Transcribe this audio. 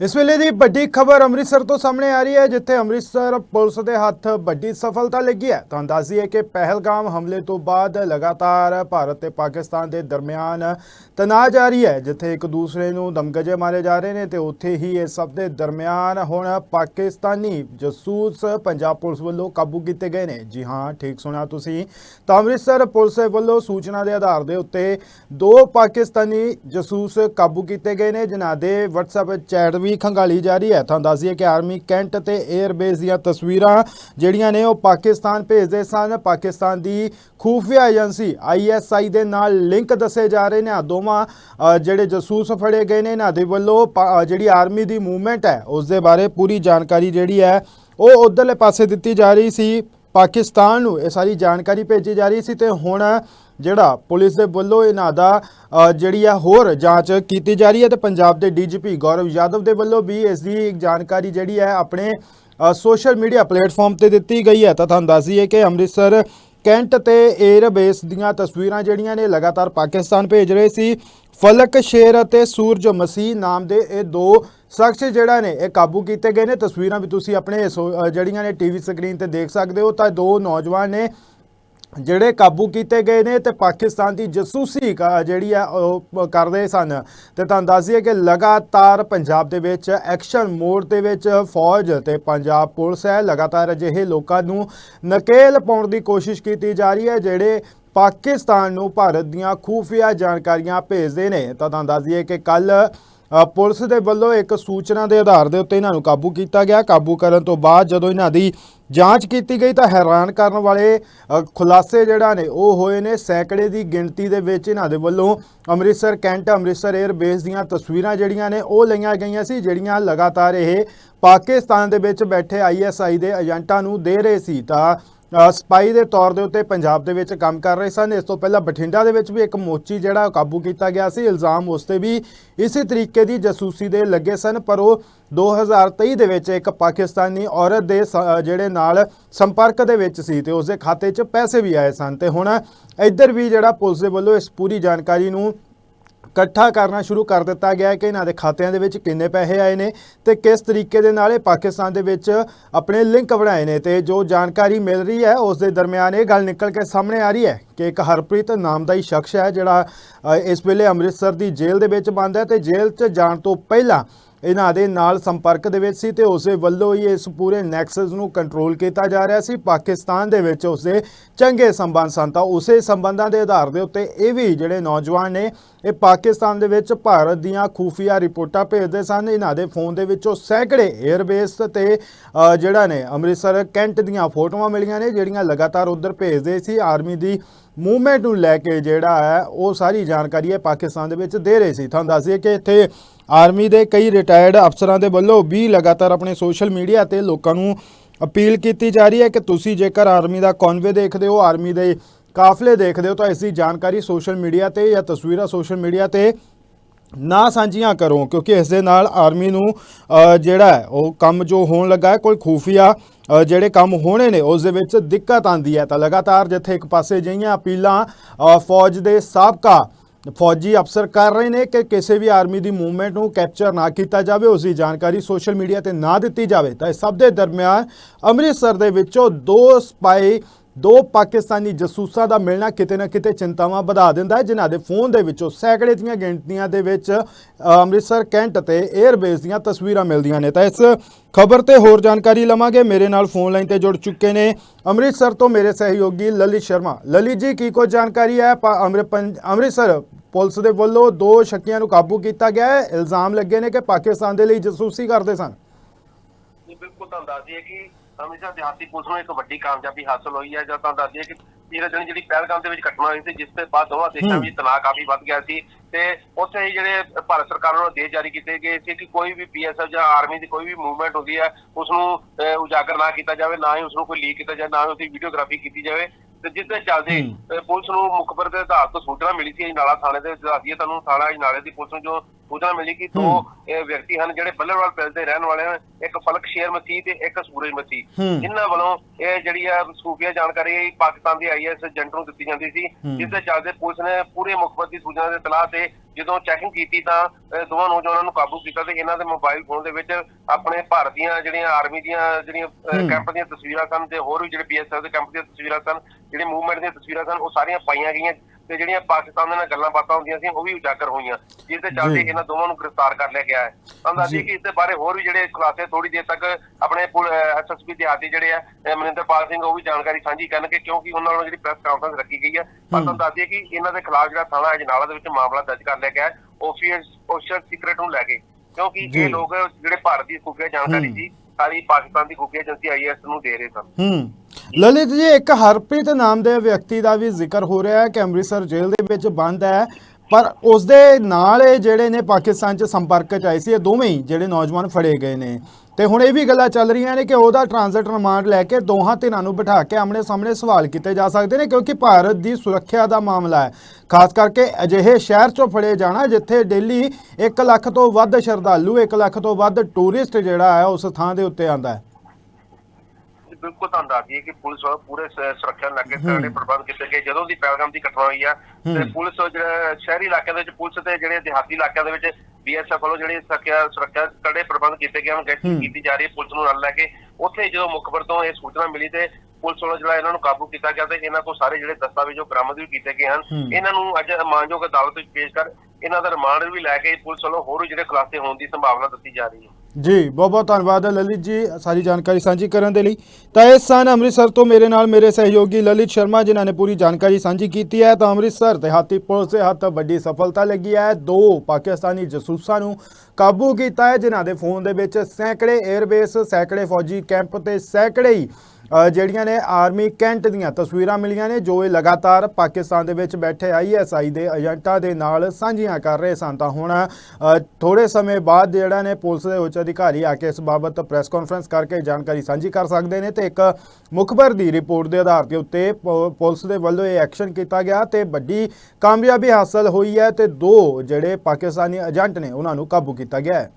ਇਸ ਵੇਲੇ ਦੀ ਵੱਡੀ ਖਬਰ ਅੰਮ੍ਰਿਤਸਰ ਤੋਂ ਸਾਹਮਣੇ ਆ ਰਹੀ ਹੈ, ਜਿੱਥੇ ਅੰਮ੍ਰਿਤਸਰ ਪੁਲਿਸ ਦੇ ਹੱਥ ਵੱਡੀ ਸਫਲਤਾ ਲੱਗੀ ਹੈ। ਤੁਹਾਨੂੰ ਦੱਸ ਦਈਏ ਕਿ ਪਹਿਲਗਾਮ ਹਮਲੇ ਤੋਂ ਬਾਅਦ ਲਗਾਤਾਰ ਭਾਰਤ ਤੇ ਪਾਕਿਸਤਾਨ ਦੇ ਦਰਮਿਆਨ ਤਣਾਅ ਜਾਰੀ ਹੈ, ਜਿੱਥੇ ਇੱਕ ਦੂਸਰੇ ਨੂੰ ਦਮਗਜੇ ਮਾਰੇ ਜਾ ਰਹੇ ਨੇ ਤੇ ਉੱਥੇ ਹੀ ਇਹ ਸਭ ਦੇ ਦਰਮਿਆਨ ਹੁਣ ਪਾਕਿਸਤਾਨੀ ਜਸੂਸ ਪੰਜਾਬ ਪੁਲਿਸ ਵੱਲੋਂ ਕਾਬੂ ਕੀਤੇ ਗਏ ਨੇ। ਜੀ ਹਾਂ, ਠੀਕ ਸੁਣਿਆ ਤੁਸੀਂ। ਤਾਂ ਅੰਮ੍ਰਿਤਸਰ ਪੁਲਿਸ ਵੱਲੋਂ ਸੂਚਨਾ ਦੇ ਆਧਾਰ ਦੇ ਉੱਤੇ ਦੋ ਪਾਕਿਸਤਾਨੀ ਜਸੂਸ ਕਾਬੂ ਕੀਤੇ ਗਏ ਨੇ, ਜਿਨ੍ਹਾਂ ਦੇ WhatsApp ਚੈਟ ਵੀ ਖੰਗਾਲੀ ਜਾ ਰਹੀ ਹੈ। ਤੁਹਾਨੂੰ ਦੱਸ ਦਈਏ ਕਿ ਆਰਮੀ ਕੈਂਟ ਤੇ 에ਅਰਬੇਸ ਦੀਆਂ ਤਸਵੀਰਾਂ ਜਿਹੜੀਆਂ ਨੇ, ਉਹ ਪਾਕਿਸਤਾਨ ਭੇਜਦੇ ਸਨ। ਪਾਕਿਸਤਾਨ ਦੀ ਖੂਫੀਆ ਏਜੰਸੀ ISI ਦੇ ਨਾਲ ਲਿੰਕ ਦੱਸੇ ਜਾ ਰਹੇ ਨੇ। ਆਹ ਦੋਵਾਂ ਜਿਹੜੇ ਜਸੂਸ ਫੜੇ ਗਏ ਨੇ, ਇਹਨਾਂ ਦੇ ਵੱਲੋਂ ਪਾ- ਜਿਹੜੀ ਆਰਮੀ ਦੀ ਮੂਵਮੈਂਟ ਹੈ, ਉਸ ਦੇ ਬਾਰੇ ਪੂਰੀ ਜਾਣਕਾਰੀ ਜਿਹੜੀ ਹੈ, ਉਹ ਉਧਰਲੇ ਪਾਸੇ ਦਿੱਤੀ ਜਾ ਰਹੀ ਸੀ। ਪਾਕਿਸਤਾਨ ਨੂੰ ਇਹ ਸਾਰੀ ਜਾਣਕਾਰੀ ਭੇਜੀ ਜਾ ਰਹੀ ਸੀ ਤੇ ਹੁਣ ਜਿਹੜਾ ਪੁਲਿਸ ਦੇ ਵੱਲੋਂ ਇਹਨਾਂ ਦਾ ਜਿਹੜੀ ਆ ਹੋਰ ਜਾਂਚ ਕੀਤੀ ਜਾ ਰਹੀ ਹੈ ਤੇ ਪੰਜਾਬ ਦੇ ਡੀਜੀਪੀ ਗੌਰਵ ਯਾਦਵ ਦੇ ਵੱਲੋਂ ਵੀ ਇਸ ਦੀ ਜਾਣਕਾਰੀ ਜਿਹੜੀ ਹੈ ਆਪਣੇ ਸੋਸ਼ਲ ਮੀਡੀਆ ਪਲੇਟਫਾਰਮ ਤੇ ਦਿੱਤੀ ਗਈ ਹੈ। ਤਾਂ ਤੁਹਾਨੂੰ ਦੱਸ ਦਈਏ ਕਿ ਅੰਮ੍ਰਿਤਸਰ, ਕੈਂਟ ਤੇ 에ਅਰ ਬੇਸ ਦੀਆਂ ਤਸਵੀਰਾਂ ਜਿਹੜੀਆਂ ਨੇ ਲਗਾਤਾਰ ਪਾਕਿਸਤਾਨ ਭੇਜ ਰਹੇ ਸੀ। ਫਲਕ ਸ਼ੇਰ ਅਤੇ ਸੂਰਜ ਮਸੀਹ ਨਾਮ ਦੇ ਇਹ ਦੋ ਸ਼ਖਸ ਜਿਹੜਾ ਨੇ, ਇਹ ਕਾਬੂ ਕੀਤੇ ਗਏ ਨੇ। ਤਸਵੀਰਾਂ ਵੀ ਤੁਸੀਂ ਆਪਣੇ ਸੋ- ਜਿਹੜੀਆਂ ਨੇ ਟੀਵੀ ਸਕਰੀਨ ਤੇ ਦੇਖ ਸਕਦੇ ਹੋ। ਤਾਂ ਦੋ ਨੌਜਵਾਨ ਨੇ ਜਿਹੜੇ ਕਾਬੂ ਕੀਤੇ ਗਏ ਨੇ ਤੇ ਪਾਕਿਸਤਾਨ ਦੀ ਜਸੂਸੀ ਕ- ਜਿਹੜੀ ਆ ਉਹ ਕਰ ਰਹੇ ਸਨ। ਤੇ ਤੁਹਾਨੂੰ ਦੱਸ ਦਈਏ ਕਿ ਲਗਾਤਾਰ ਪੰਜਾਬ ਦੇ ਵਿੱਚ ਐਕਸ਼ਨ ਮੋਡ ਦੇ ਵਿੱਚ ਫੌਜ ਤੇ ਪੰਜਾਬ ਪੁਲਿਸ ਹੈ। ਲਗਾਤਾਰ ਅਜਿਹੇ ਲੋਕਾਂ ਨੂੰ ਨਕੇਲ ਪਾਉਣ ਦੀ ਕੋਸ਼ਿਸ਼ ਕੀਤੀ ਜਾ ਰਹੀ ਹੈ, ਜਿਹੜੇ ਪਾਕਿਸਤਾਨ ਨੂੰ ਭਾਰਤ ਦੀਆਂ ਖੂਫੀਆ ਜਾਣਕਾਰੀਆਂ ਭੇਜਦੇ ਨੇ। ਤਾਂ ਤੁਹਾਨੂੰ ਦੱਸ ਦਈਏ ਕਿ ਕੱਲ ਪੁਲਿਸ ਦੇ ਵੱਲੋਂ ਇੱਕ ਸੂਚਨਾ ਦੇ ਆਧਾਰ ਦੇ ਉੱਤੇ ਇਹਨਾਂ ਨੂੰ ਕਾਬੂ ਕੀਤਾ ਗਿਆ। ਕਾਬੂ ਕਰਨ ਤੋਂ ਬਾਅਦ ਜਦੋਂ ਇਹਨਾਂ ਦੀ ਜਾਂਚ ਕੀਤੀ ਗਈ ਤਾਂ ਹੈਰਾਨ ਕਰਨ ਵਾਲੇ ਖੁਲਾਸੇ ਜਿਹੜਾ ਨੇ, ਉਹ ਹੋਏ ਨੇ। ਸੈਂਕੜੇ ਦੀ ਗਿਣਤੀ ਦੇ ਵਿੱਚ ਇਹਨਾਂ ਦੇ ਵੱਲੋਂ Amritsar cantt, Amritsar air base ਦੀਆਂ ਤਸਵੀਰਾਂ ਜਿਹੜੀਆਂ ਨੇ, ਉਹ ਲਈਆਂ ਗਈਆਂ ਸੀ, ਜਿਹੜੀਆਂ ਲਗਾਤਾਰ ਇਹ ਪਾਕਿਸਤਾਨ ਦੇ ਵਿੱਚ ਬੈਠੇ ਆਈਐਸਆਈ ਦੇ ਏਜੰਟਾਂ ਨੂੰ ਦੇ ਰਹੇ ਸੀ। ਤਾਂ ਸਪਾਈ ਦੇ ਤੌਰ ਦੇ ਉੱਤੇ ਪੰਜਾਬ ਦੇ ਵਿੱਚ ਕੰਮ ਕਰ ਰਹੇ ਸਨ। ਇਸ ਤੋਂ ਪਹਿਲਾਂ ਬਠਿੰਡਾ ਦੇ ਵਿੱਚ ਵੀ ਇੱਕ ਮੋਚੀ ਜਿਹੜਾ ਕਾਬੂ ਕੀਤਾ ਗਿਆ ਸੀ। ਇਲਜ਼ਾਮ ਉਸ ਤੇ ਵੀ ਇਸੇ ਤਰੀਕੇ ਦੀ ਜਸੂਸੀ ਦੇ ਲੱਗੇ ਸਨ, ਪਰ ਉਹ 2023 ਦੇ ਵਿੱਚ ਇੱਕ ਪਾਕਿਸਤਾਨੀ ਔਰਤ ਦੇ ਸ- ਜਿਹੜੇ ਨਾਲ ਸੰਪਰਕ ਦੇ ਵਿੱਚ ਸੀ ਤੇ ਉਸ ਦੇ ਖਾਤੇ 'ਚ ਪੈਸੇ ਵੀ ਆਏ ਸਨ। ਤੇ ਹੁਣ ਇੱਧਰ ਵੀ ਜਿਹੜਾ ਪੁਲਿਸ ਦੇ ਵੱਲੋਂ ਇਸ ਪੂਰੀ ਜਾਣਕਾਰੀ ਨੂੰ ਇਕੱਠਾ ਕਰਨਾ ਸ਼ੁਰੂ ਕਰ ਦਿੱਤਾ ਗਿਆ ਹੈ ਕਿ ਇਹਨਾਂ ਦੇ ਖਾਤਿਆਂ ਦੇ ਵਿੱਚ ਕਿੰਨੇ ਪੈਸੇ ਆਏ ਨੇ ਤੇ ਕਿਸ ਤਰੀਕੇ ਦੇ ਨਾਲ ਇਹ ਪਾਕਿਸਤਾਨ ਦੇ ਵਿੱਚ ਆਪਣੇ ਲਿੰਕ ਬਣਾਏ ਨੇ ਤੇ ਜੋ ਜਾਣਕਾਰੀ ਮਿਲ ਰਹੀ ਹੈ, ਉਸ ਦੇ ਦਰਮਿਆਨ ਇਹ ਗੱਲ ਨਿਕਲ ਕੇ ਸਾਹਮਣੇ ਆ ਰਹੀ ਹੈ ਕਿ ਇੱਕ ਹਰਪ੍ਰੀਤ ਨਾਮ ਦਾ ਹੀ ਸ਼ਖਸ ਹੈ ਜਿਹੜਾ ਇਸ ਵੇਲੇ ਅੰਮ੍ਰਿਤਸਰ ਦੀ ਜੇਲ੍ਹ ਦੇ ਵਿੱਚ ਬੰਦ ਹੈ ਤੇ ਜੇਲ੍ਹ 'ਚ ਜਾਣ ਤੋਂ ਪਹਿਲਾਂ ਇਹਨਾਂ ਦੇ ਨਾਲ ਸੰਪਰਕ ਦੇ ਵਿੱਚ ਸੀ ਤੇ ਉਸੇ ਵੱਲੋਂ ਹੀ ਇਸ ਪੂਰੇ ਨੈਕਸਸ ਨੂੰ ਕੰਟਰੋਲ ਕੀਤਾ ਜਾ ਰਿਹਾ ਸੀ। ਪਾਕਿਸਤਾਨ ਦੇ ਵਿੱਚ ਉਸਦੇ ਚੰਗੇ ਸੰਬੰਧ ਸਨ ਤਾਂ ਉਸੇ ਸੰਬੰਧਾਂ ਦੇ ਆਧਾਰ ਦੇ ਉੱਤੇ ਇਹ ਵੀ ਜਿਹੜੇ ਨੌਜਵਾਨ ਨੇ, ਇਹ ਪਾਕਿਸਤਾਨ ਦੇ ਵਿੱਚ ਭਾਰਤ ਦੀਆਂ ਖੂਫੀਆ ਰਿਪੋਰਟਾਂ ਭੇਜਦੇ ਸਨ। ਇਹਨਾਂ ਦੇ ਫੋਨ ਦੇ ਵਿੱਚੋਂ ਸੈਂਕੜੇ 에ਅਰਬੇਸ ਤੇ ਜਿਹੜਾ ਨੇ ਅੰਮ੍ਰਿਤਸਰ ਕੈਂਟ ਦੀਆਂ ਫੋਟੋਆਂ ਮਿਲੀਆਂ ਨੇ, ਜਿਹੜੀਆਂ ਲਗਾਤਾਰ ਉਧਰ ਭੇਜਦੇ ਸੀ। ਆਰਮੀ ਦੀ ਮੂਵਮੈਂਟ ਨੂੰ ਲੈ ਕੇ ਜਿਹੜਾ ਹੈ, ਉਹ ਸਾਰੀ ਜਾਣਕਾਰੀ ਹੈ ਪਾਕਿਸਤਾਨ ਦੇ ਵਿੱਚ ਦੇ ਰਹੇ ਸੀ। ਤੁਹਾਨੂੰ ਦੱਸ ਦਈਏ ਕਿ ਇੱਥੇ ਆਰਮੀ ਦੇ ਕਈ ਰਿਟਾਇਰਡ ਅਫਸਰਾਂ ਦੇ ਵੱਲੋਂ ਵੀ ਲਗਾਤਾਰ ਆਪਣੇ ਸੋਸ਼ਲ ਮੀਡੀਆ ਤੇ ਲੋਕਾਂ ਨੂੰ ਅਪੀਲ ਕੀਤੀ ਜਾ ਰਹੀ ਹੈ ਕਿ ਤੁਸੀਂ ਜੇਕਰ ਆਰਮੀ ਦਾ ਕਨਵੇ ਦੇਖਦੇ ਹੋ, ਆਰਮੀ ਦੇ ਕਾਫਲੇ ਦੇਖਦੇ ਹੋ, ਤਾਂ ਇਸ ਦੀ ਜਾਣਕਾਰੀ ਸੋਸ਼ਲ ਮੀਡੀਆ ਤੇ ਜਾਂ ਤਸਵੀਰਾਂ ਸੋਸ਼ਲ ਮੀਡੀਆ ਤੇ ਨਾ ਸਾਂਝੀਆਂ ਕਰੋ, ਕਿਉਂਕਿ ਇਸ ਦੇ ਨਾਲ ਆਰਮੀ ਨੂੰ ਜਿਹੜਾ ਹੈ, ਉਹ ਕੰਮ ਜੋ ਹੋਣ ਲੱਗਾ ਹੈ, ਕੋਈ ਖੂਫੀਆ ਜਿਹੜੇ ਕੰਮ ਹੋਣੇ ਨੇ, ਉਸ ਦੇ ਵਿੱਚ ਦਿੱਕਤ ਆਂਦੀ ਹੈ। ਤਾਂ ਲਗਾਤਾਰ ਜਿੱਥੇ ਇੱਕ ਪਾਸੇ ਜਿਹੀਆਂ ਅਪੀਲਾਂ ਫੌਜ ਦੇ ਸਾਬਕਾ ਫੌਜੀ ਅਫਸਰ ਕਰ ਰਹੇ ਨੇ ਕਿ ਕਿਸੇ ਵੀ ਆਰਮੀ ਦੀ ਮੂਵਮੈਂਟ ਨੂੰ ਕੈਪਚਰ ਨਾ ਕੀਤਾ ਜਾਵੇ, ਉਸ ਦੀ ਜਾਣਕਾਰੀ ਸੋਸ਼ਲ ਮੀਡੀਆ ਤੇ ਨਾ ਦਿੱਤੀ ਜਾਵੇ। ਤਾਂ ਇਸ ਸਭ ਦੇ ਦਰਮਿਆਨ ਅੰਮ੍ਰਿਤਸਰ ਦੇ ਵਿੱਚੋਂ ਦੋ ਸਪਾਈ ਦੋ ਪਾਕਿਸਤਾਨੀ ਜਸੂਸਾਂ ਦਾ ਮਿਲਣਾ ਕਿਤੇ ਨਾ ਕਿਤੇ ਚਿੰਤਾਵਾਂ ਵਧਾ ਦਿੰਦਾ ਹੈ, ਜਿਨ੍ਹਾਂ ਦੇ ਫੋਨ ਦੇ ਵਿੱਚੋਂ ਸੈਂਕੜੇ ਦੀਆਂ ਗਿਣਤੀਆਂ ਦੇ ਵਿੱਚ ਅੰਮ੍ਰਿਤਸਰ, ਕੈਂਟ ਤੇ 에ਅਰਬੇਸ ਦੀਆਂ ਤਸਵੀਰਾਂ ਮਿਲਦੀਆਂ ਨੇ। ਤਾਂ ਇਸ ਖਬਰ ਤੇ ਹੋਰ ਜਾਣਕਾਰੀ ਲਵਾਂਗੇ। ਮੇਰੇ ਨਾਲ ਫੋਨ ਲਾਈਨ ਤੇ ਜੁੜ ਚੁੱਕੇ ਨੇ ਅੰਮ੍ਰਿਤਸਰ ਤੋਂ ਮੇਰੇ ਸਹਿਯੋਗੀ ਲਲਿਤ ਸ਼ਰਮਾ। ਲਲਿਤ ਜੀ, ਕੀ ਕੁਝ ਜਾਣਕਾਰੀ ਹੈ? ਪਾ- ਅੰਮ੍ਰਿ- ਪੰਜ- ਅੰਮ੍ਰਿਤਸਰ ਪੁਲਿਸ ਦੇ ਵੱਲੋਂ ਦੋ ਸ਼ੱਕੀਆਂ ਨੂੰ ਕਾਬੂ ਕੀਤਾ ਗਿਆ ਹੈ। ਇਲਜ਼ਾਮ ਲੱਗੇ ਨੇ ਕਿ ਪਾਕਿਸਤਾਨ ਦੇ ਲਈ ਜਸੂਸੀ ਕਰਦੇ ਸਨ। ਬਿਲਕੁਲ ਤੁਹਾਨੂੰ ਦੱਸ ਦਈਏ ਕਿ ਅੰਮ੍ਰਿਤਸਰ ਦਿਹਾਤੀ ਪੁਲਿਸ ਨੂੰ ਇੱਕ ਵੱਡੀ ਕਾਮਯਾਬੀ ਹਾਸਲ ਹੋਈ ਹੈ ਜਦ ਤੁਹਾਨੂੰ ਦੱਸ ਦਈਏ ਕਿ ਤੀਰ ਜਣੀ ਜਿਹੜੀ ਪਹਿਲਗਾਮ ਦੇ ਵਿੱਚ ਘਟਨਾ ਹੋਈ ਸੀ ਜਿਸ ਤੇ ਬਾਅਦ ਦੋਵਾਂ ਦੇਸ਼ਾਂ ਵਿੱਚ ਤਣਾਅ ਕਾਫੀ ਵੱਧ ਗਿਆ ਸੀ ਤੇ ਉੱਥੇ ਹੀ ਜਿਹੜੇ ਭਾਰਤ ਸਰਕਾਰ ਵੱਲੋਂ ਆਦੇਸ਼ ਜਾਰੀ ਕੀਤੇ ਗਏ ਸੀ ਕਿ ਕੋਈ ਵੀ ਪੀਐਸਐਫ ਜਾਂ ਆਰਮੀ ਦੀ ਕੋਈ ਵੀ ਮੂਵਮੈਂਟ ਹੁੰਦੀ ਹੈ ਉਸ ਨੂੰ ਉਜਾਗਰ ਨਾ ਕੀਤਾ ਜਾਵੇ ਨਾ ਹੀ ਉਸ ਨੂੰ ਕੋਈ ਲੀਕ ਕੀਤਾ ਜਾਵੇ ਨਾ ਹੀ ਉਸਦੀ ਵੀਡੀਓਗ੍ਰਾਫੀ ਕੀਤੀ ਜਾਵੇ। ਤੇ ਜਿਸ ਦੇ ਚੱਲਦੇ ਪੁਲਿਸ ਨੂੰ ਮੁਖਬਰ ਦੇ ਆਧਾਰ ਤੋਂ ਸੂਚਨਾ ਮਿਲੀ ਸੀ ਅਜਨਾਲਾ ਥਾਣੇ ਦੇ ਦੱਸੀਏ ਤੁਹਾਨੂੰ ਥਾਣਾ ਅਜਨਾਲੇ ਦੀ ਪੁਲਿਸ ਨੂੰ ਜੋ ਸੂਚਨਾ ਮਿਲੀ ਕਿ ਦੋ ਇਹ ਵਿਅਕਤੀ ਹਨ ਜਿਹੜੇ ਬੱਲਰਵਾਲ ਪਿੰਡ ਦੇ ਰਹਿਣ ਵਾਲੇ ਹਨ ਇੱਕ ਫਲਕ ਸ਼ੇਰ ਮਸੀਹ ਤੇ ਇੱਕ ਸੂਰਜ ਮਸੀਹ। ਜਿਨ੍ਹਾਂ ਵੱਲੋਂ ਇਹ ਜਿਹੜੀ ਆ ਸੂਫੀਆ ਜਾਣਕਾਰੀ ਪਾਕਿਸਤਾਨ ਦੀ ਆਈਐਸ ਏਜੰਟ ਨੂੰ ਦਿੱਤੀ ਜਾਂਦੀ ਸੀ। ਜਿਸ ਦੇ ਚੱਲਦੇ ਪੁਲਿਸ ਨੇ ਪੂਰੇ ਮੁਖਬਰ ਦੀ ਸੂਚਨਾ ਦੇ ਤਲਾਹ ਤੇ ਜਦੋਂ ਚੈਕਿੰਗ ਕੀਤੀ ਤਾਂ ਦੋਵਾਂ ਨੌਜਵਾਨਾਂ ਨੂੰ ਕਾਬੂ ਕੀਤਾ ਤੇ ਇਹਨਾਂ ਦੇ ਮੋਬਾਈਲ ਫੋਨ ਦੇ ਵਿੱਚ ਆਪਣੇ ਭਾਰਤ ਦੀਆਂ ਜਿਹੜੀਆਂ ਆਰਮੀ ਦੀਆਂ ਜਿਹੜੀਆਂ। ਕੈਂਪ ਦੀਆਂ ਤਸਵੀਰਾਂ ਸਨ ਤੇ ਹੋਰ ਵੀ ਜਿਹੜੇ ਬੀਐਸਐਫ ਦੇ ਕੈਂਪ ਦੀਆਂ ਤਸਵੀਰਾਂ ਸਨ ਜਿਹੜੇ ਮੂਵਮੈਂਟ ਦੀਆਂ ਤਸਵੀਰਾਂ ਸਨ ਉਹ ਸਾਰੀਆਂ ਪਾਈਆਂ ਗਈਆਂ ਤੇ ਜਿਹੜੀਆਂ ਪਾਕਿਸਤਾਨ ਦੇ ਨਾਲ ਗੱਲਾਂ ਬਾਤਾਂ ਹੁੰਦੀਆਂ ਸੀ ਉਹ ਵੀ ਉਜਾਗਰ ਹੋਈਆਂ ਜਿਸ ਦੇ ਚੱਲਦੇ। ਇਹਨਾਂ ਦੋਵਾਂ ਨੂੰ ਗ੍ਰਿਫਤਾਰ ਕਰ ਲਿਆ ਗਿਆ ਹੈ ਤੁਹਾਨੂੰ ਦੱਸ ਦਈਏ ਜੀ। ਕਿ ਇਸ ਦੇ ਬਾਰੇ ਹੋਰ ਵੀ ਜਿਹੜੇ ਖੁਲਾਸੇ ਥੋੜੀ ਦੇਰ ਤੱਕ ਆਪਣੇ ਐਸਐਸਪੀ ਦਿਹਾਤੀ ਜਿਹੜੇ ਆ ਮਨਿੰਦਰਪਾਲ ਸਿੰਘ ਉਹ ਵੀ ਜਾਣਕਾਰੀ ਸਾਂਝੀ ਕਰਨਗੇ ਕਿਉਂਕਿ ਉਹਨਾਂ ਵੱਲੋਂ ਜਿਹੜੀ ਪ੍ਰੈਸ ਕਾਨਫਰੰਸ ਰੱਖੀ ਗਈ ਹੈ ਪਰ ਦਈਏ ਕਿ ਇਹਨਾਂ ਦੇ ਖਿਲਾਫ ਜਿਹੜਾ ਥਾਣਾ ਅਜਨਾਲਾ ਦੇ ਵਿੱਚ ਮਾਮਲਾ ਦਰਜ ਕਰ ਲਿਆ ਗਿਆ ਹੈ ਆਫੀਸ਼ੀਅਲ ਸੀਕ੍ਰੇਟ ਨੂੰ ਲੈ ਕੇ ਕਿਉਂਕਿ। ਇਹ ਲੋਕ ਜਿਹੜੇ ਭਾਰਤ ਦੀ ਖੁਫੀਆ ਜਾਣਕਾਰੀ। ਸੀ ਸਾਰੀ ਪਾਕਿਸਤਾਨ ਦੀ ਖੁਫੀਆ ਏਜੰਸੀ ਆਈਐਸ ਨੂੰ ਦੇ ਰਹੇ ਸਨ। ਹੂੰ। ਲਲਿਤ ਜੀ, ਇੱਕ ਹਰਪ੍ਰੀਤ ਨਾਮ ਦੇ ਵਿਅਕਤੀ ਦਾ ਵੀ ਜ਼ਿਕਰ ਹੋ ਰਿਹਾ ਹੈ ਕਿ ਅੰਮ੍ਰਿਤਸਰ ਜੇਲ੍ਹ ਦੇ ਵਿੱਚ ਬੰਦ ਹੈ। ਪਰ ਉਸ ਦੇ ਨਾਲ ਇਹ ਜਿਹੜੇ ਨੇ ਪਾਕਿਸਤਾਨ 'ਚ ਸੰਪਰਕ 'ਚ ਆਏ ਸੀ, ਇਹ ਦੋਵੇਂ ਹੀ ਜਿਹੜੇ ਨੌਜਵਾਨ ਫੜੇ ਗਏ ਨੇ। ਤੇ ਹੁਣ ਇਹ ਵੀ ਗੱਲਾਂ ਚੱਲ ਰਹੀਆਂ ਨੇ ਕਿ ਉਹਦਾ ਟ੍ਰਾਂਜ਼ਿਟ ਰਿਮਾਂਡ ਲੈ ਕੇ ਦੋਹਾਂ ਧਿਰਾਂ ਨੂੰ ਬਿਠਾ ਕੇ ਆਮਣੇ ਸਾਹਮਣੇ ਸਵਾਲ ਕੀਤੇ ਜਾ ਸਕਦੇ ਨੇ, ਕਿਉਂਕਿ ਭਾਰਤ ਦੀ ਸੁਰੱਖਿਆ ਦਾ ਮਾਮਲਾ ਹੈ। ਖਾਸ ਕਰਕੇ ਅਜਿਹੇ ਸ਼ਹਿਰ 'ਚੋਂ ਫੜੇ ਜਾਣਾ, ਜਿੱਥੇ ਡੇਲੀ 1 ਲੱਖ ਤੋਂ ਵੱਧ ਸ਼ਰਧਾਲੂ 1 ਲੱਖ ਤੋਂ ਵੱਧ ਟੂਰਿਸਟ ਜਿਹੜਾ ਹੈ, ਉਸ ਥਾਂ ਦੇ ਉੱਤੇ ਆਂਦਾ ਹੈ। ਬਿਲਕੁਲ ਤੁਹਾਨੂੰ ਦੱਸ ਦਈਏ ਕਿ ਪੁਲਿਸ ਵੱਲੋਂ ਪੂਰੇ ਸੁਰੱਖਿਆ ਨਾਕੇ ਸਾਰੇ ਪ੍ਰਬੰਧ ਕੀਤੇ ਗਏ ਜਦੋਂ ਦੀ ਪਹਿਲਗਾਮ ਦੀ ਘਟਨਾ ਹੋਈ ਆ ਤੇ। ਪੁਲਿਸ ਜਿਹੜਾ ਸ਼ਹਿਰੀ ਇਲਾਕਿਆਂ ਦੇ ਵਿੱਚ ਪੁਲਿਸ ਤੇ ਜਿਹੜੇ ਦਿਹਾਤੀ ਇਲਾਕਿਆਂ ਦੇ ਵਿੱਚ ਬੀਐਸਐਫ ਵੱਲੋਂ ਜਿਹੜੇ ਸੁਰੱਖਿਆ ਸੁਰੱਖਿਆ ਕੜੇ ਪ੍ਰਬੰਧ ਕੀਤੇ ਗਏ ਹਨ ਗਸ਼ਤ। ਕੀਤੀ ਜਾ ਰਹੀ ਹੈ ਪੁਲਿਸ ਨੂੰ ਨਾਲ ਲੈ ਕੇ ਉੱਥੇ ਜਦੋਂ ਮੁਖਬਰ ਤੋਂ ਇਹ ਸੂਚਨਾ ਮਿਲੀ ਤੇ ਪੁਲਿਸ ਵੱਲੋਂ ਜਿਹੜਾ ਇਹਨਾਂ ਨੂੰ ਕਾਬੂ ਕੀਤਾ ਗਿਆ ਤੇ ਇਹਨਾਂ ਕੋਲ ਸਾਰੇ ਜਿਹੜੇ ਦਸਤਾਵੇਜ਼ ਉਹ ਬਰਾਮਦ ਵੀ ਕੀਤੇ ਗਏ ਹਨ। ਇਹਨਾਂ ਨੂੰ ਅੱਜ ਮਾਨਯੋਗ ਅਦਾਲਤ ਵਿੱਚ ਪੇਸ਼ ਕਰ ਇਹਨਾਂ ਦਾ ਰਿਮਾਂਡ ਵੀ ਲੈ ਕੇ ਪੁਲਿਸ ਵੱਲੋਂ ਹੋਰ ਜਿਹੜੇ ਖੁਲਾਸੇ ਹੋਣ ਦੀ ਸੰਭਾਵਨਾ ਦੱਸੀ ਜਾ ਰਹੀ ਹੈ ਜੀ ਬਹੁਤ ਬਹੁਤ ਧੰਨਵਾਦ ਹੈ ਲਲਿਤ ਜੀ ਸਾਰੀ ਜਾਣਕਾਰੀ ਸਾਂਝੀ ਕਰਨ ਦੇ ਲਈ। ਤਾਂ ਇਸ ਸਨ ਅੰਮ੍ਰਿਤਸਰ ਤੋਂ ਮੇਰੇ ਨਾਲ ਮੇਰੇ ਸਹਿਯੋਗੀ ਲਲਿਤ ਸ਼ਰਮਾ, ਜਿਨ੍ਹਾਂ ਨੇ ਪੂਰੀ ਜਾਣਕਾਰੀ ਸਾਂਝੀ ਕੀਤੀ ਹੈ, ਤਾਂ ਅੰਮ੍ਰਿਤਸਰ ਦਿਹਾਤੀ ਪੁਲਿਸ ਦੇ ਹੱਥ ਵੱਡੀ ਸਫਲਤਾ ਲੱਗੀ ਹੈ। ਦੋ ਪਾਕਿਸਤਾਨੀ ਜਸੂਸਾਂ ਨੂੰ ਕਾਬੂ ਕੀਤਾ ਹੈ, ਜਿਨ੍ਹਾਂ ਦੇ ਫੋਨ ਦੇ ਵਿੱਚ ਸੈਂਕੜੇ 에ਅਰਬੇਸ ਸੈਂਕੜੇ ਫੌਜੀ ਕੈਂਪ ਤੇ ਸੈਂਕੜੇ ਹੀ ਜਿਹੜੀਆਂ ਨੇ ਆਰਮੀ ਕੈਂਟ ਦੀਆਂ ਤਸਵੀਰਾਂ ਮਿਲੀਆਂ ਨੇ ਜੋ ਇਹ ਲਗਾਤਾਰ ਪਾਕਿਸਤਾਨ ਦੇ ਵਿੱਚ ਬੈਠੇ ਆਈਐਸਆਈ ਦੇ ਏਜੰਟਾਂ ਦੇ ਨਾਲ ਸਾਂਝੀਆਂ ਕਰ ਰਹੇ ਸਨ। ਤਾਂ ਹੁਣ ਅ, ਥੋੜੇ ਸਮੇਂ ਬਾਅਦ ਜਿਹੜਾ ਨੇ ਪੁਲਿਸ ਦੇ ਉੱਚ ਅਧਿਕਾਰੀ ਆ ਕੇ ਇਸ ਬਾਬਤ ਪ੍ਰੈਸ ਕਾਨਫਰੰਸ ਕਰਕੇ ਜਾਣਕਾਰੀ ਸਾਂਝੀ ਕਰ ਸਕਦੇ ਨੇ ਤੇ ਇੱਕ ਮੁਖਬਰ ਦੀ ਰਿਪੋਰਟ ਦੇ ਆਧਾਰ ਤੇ ਉੱਤੇ ਪ- ਪੁਲਿਸ ਦੇ ਵੱਲੋਂ ਇਹ ਐਕਸ਼ਨ ਕੀਤਾ ਗਿਆ ਤੇ ਵੱਡੀ ਕਾਮਯਾਬੀ ਹਾਸਲ ਹੋਈ ਹੈ ਤੇ ਦੋ ਜਿਹੜੇ ਪਾਕਿਸਤਾਨੀ ਏਜੰਟ ਨੇ ਉਹਨਾਂ ਨੂੰ ਕਾਬੂ ਕੀਤਾ ਗਿਆ ਹੈ।